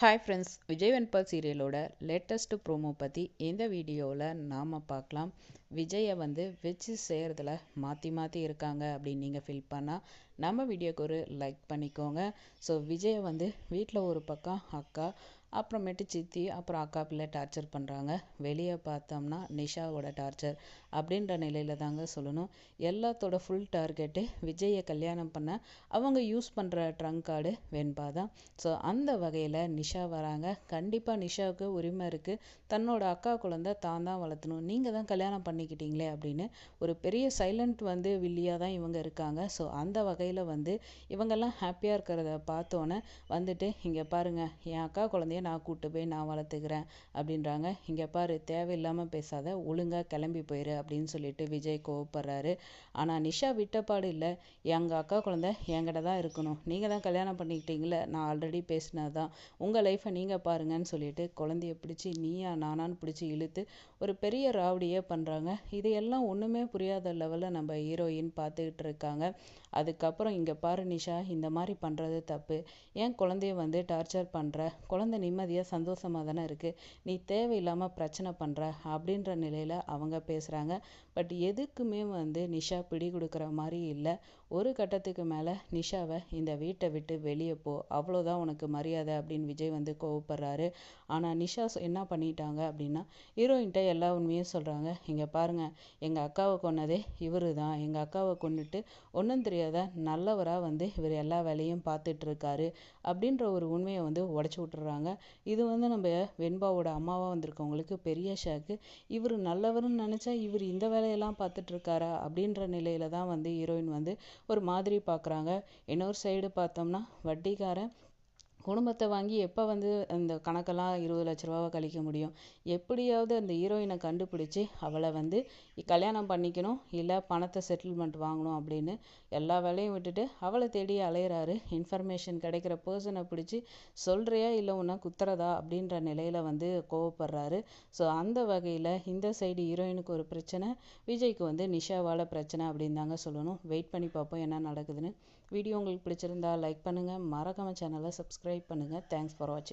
Hi friends Vijay வெண்பால் சீரியலோட latest promo பற்றி இந்த வீடியோவில் நாம் பார்க்கலாம் விஜயை வந்து வச்சு செய்கிறதுல மாற்றி மாற்றி இருக்காங்க அப்படின்னு நீங்கள் ஃபீல் பண்ணால் நம்ம வீடியோக்கு ஒரு லைக் பண்ணிக்கோங்க. ஸோ விஜயை வந்து வீட்டில் ஒரு பக்கம் அக்கா அப்புறமேட்டு சித்தி அப்புறம் அக்கா பிள்ளை டார்ச்சர் பண்ணுறாங்க வெளியே பார்த்தோம்னா நிஷாவோட டார்ச்சர் அப்படின்ற நிலையில் தாங்க சொல்லணும். எல்லாத்தோட ஃபுல் டார்கெட்டு விஜயை கல்யாணம் பண்ண அவங்க யூஸ் பண்ணுற ட்ரங்க் கார்டு வெண்பா தான். ஸோ அந்த வகையில் நிஷா வராங்க. கண்டிப்பாக நிஷாவுக்கு உரிமை இருக்குது தன்னோட அக்கா குழந்தை தான் தான் வளர்த்தணும். நீங்கள் தான் கல்யாணம் பண்ணிக்கிட்டீங்களே அப்படின்னு ஒரு பெரிய சைலண்ட் வந்து வில்லியாக தான் இவங்க இருக்காங்க. ஸோ அந்த வகையில் வந்து இவங்கெல்லாம் ஹாப்பியாக இருக்கிறத பார்த்தோன்னே வந்துட்டு இங்கே பாருங்கள் என் அக்கா குழந்தைய நான் கூட்டு போய் நான் வளர்த்துக்கிறேன் அப்படின்றாங்க. இங்கே பாரு தேவையில்லாமல் பேசாத ஒழுங்காக கிளம்பி போயிரு அப்படின்னு சொல்லிட்டு விஜய் கோவப்படுறாரு. ஆனால் நிஷா விட்டப்பாடு இல்லை. எங்கள் அக்கா குழந்தை என்கிட்ட தான் இருக்கணும். நீங்கள் தான் கல்யாணம் பண்ணிக்கிட்டீங்களே நான் ஆல்ரெடி பேசினது தான் உங்கள் லைஃப்பை நீங்கள் பாருங்கன்னு சொல்லிட்டு குழந்தைய பிடிச்சி நீயா நானான்னு பிடிச்சி இழுத்து ஒரு பெரிய ராவடியே பண்ணுறாங்க இதையெல்லாம் ஒன்றுமே புரியாத லெவலில் நம்ம ஹீரோயின் பார்த்துக்கிட்டு இருக்காங்க. அதுக்கப்புறம் இங்கே பாரு நிஷா இந்த மாதிரி பண்ணுறது தப்பு. ஏன் குழந்தைய வந்து டார்ச்சர் பண்ணுற குழந்தை நிம்மதியாக சந்தோஷமாக தானே இருக்குது நீ தேவையில்லாமல் பிரச்சனை பண்ணுற அப்படின்ற நிலையில் அவங்க பேசுகிறாங்க பட் எதுக்குமே வந்து நிஷா பிடி கொடுக்குற மாதிரி இல்லை. ஒரு கட்டத்துக்கு மேலே நிஷாவை இந்த வீட்டை விட்டு வெளியே போ. அவ்வளோதான் உனக்கு மரியாதை அப்படின்னு விஜய் வந்து கோவப்படுறாரு. ஆனால் நிஷா என்ன பண்ணிட்டாங்க அப்படின்னா ஹீரோயின்ட்ட எல்லா உண்மையும் சொல்கிறாங்க இங்கே பாருங்கள் எங்கள் அக்காவை கொன்னதே இவரு தான் எங்கள் அக்காவை கொண்டுட்டு ஒன்றும் தெரியாத நல்லவராக வந்து இவர் எல்லா வேலையும் பார்த்துட்டு இருக்காரு அப்படின்ற ஒரு உண்மையை வந்து உடச்சி விட்டுறாங்க. இது வந்து நம்ம வெண்பாவோட அம்மாவாக வந்திருக்கவங்களுக்கு பெரிய ஷாக்கு இவர் நல்லவர்னு நினச்சா இவர் இந்த வேலையெல்லாம் பார்த்துட்ருக்காரா அப்படின்ற நிலையில தான் வந்து ஹீரோயின் வந்து ஒரு மாதிரி பார்க்குறாங்க. இன்னொரு சைடு பார்த்தோம்னா வட்டிக்காரன் குடும்பத்தை வாங்கி எப்போ வந்து அந்த கணக்கெல்லாம் இருபது லட்ச ரூபாவை கழிக்க முடியும்? எப்படியாவது அந்த ஹீரோயினை கண்டுபிடிச்சி அவளை வந்து கல்யாணம் பண்ணிக்கணும் இல்லை பணத்தை செட்டில்மெண்ட் வாங்கணும் அப்படின்னு எல்லா வேலையும் விட்டுட்டு அவளை தேடி அலையிறாரு. இன்ஃபர்மேஷன் கிடைக்கிற பர்சனை பிடிச்சி சொல்கிறியா இல்லை உன்னை குத்துறதா அப்படின்ற நிலையில் வந்து கோவப்படுறாரு. ஸோ அந்த வகையில் இந்த சைடு ஹீரோயினுக்கு ஒரு பிரச்சனை விஜய்க்கு வந்து நிஷாவால் பிரச்சனை அப்படின்னு தாங்க சொல்லணும். வெயிட் பண்ணி பார்ப்போம் என்ன நடக்குதுன்னு. வீடியோ உங்களுக்கு பிடிச்சிருந்தா லைக் பண்ணுங்கள் மறக்காம சேனலை சப்ஸ்கிரைப் பண்ணுங்கள் தேங்க்ஸ் ஃபார் வாட்சிங்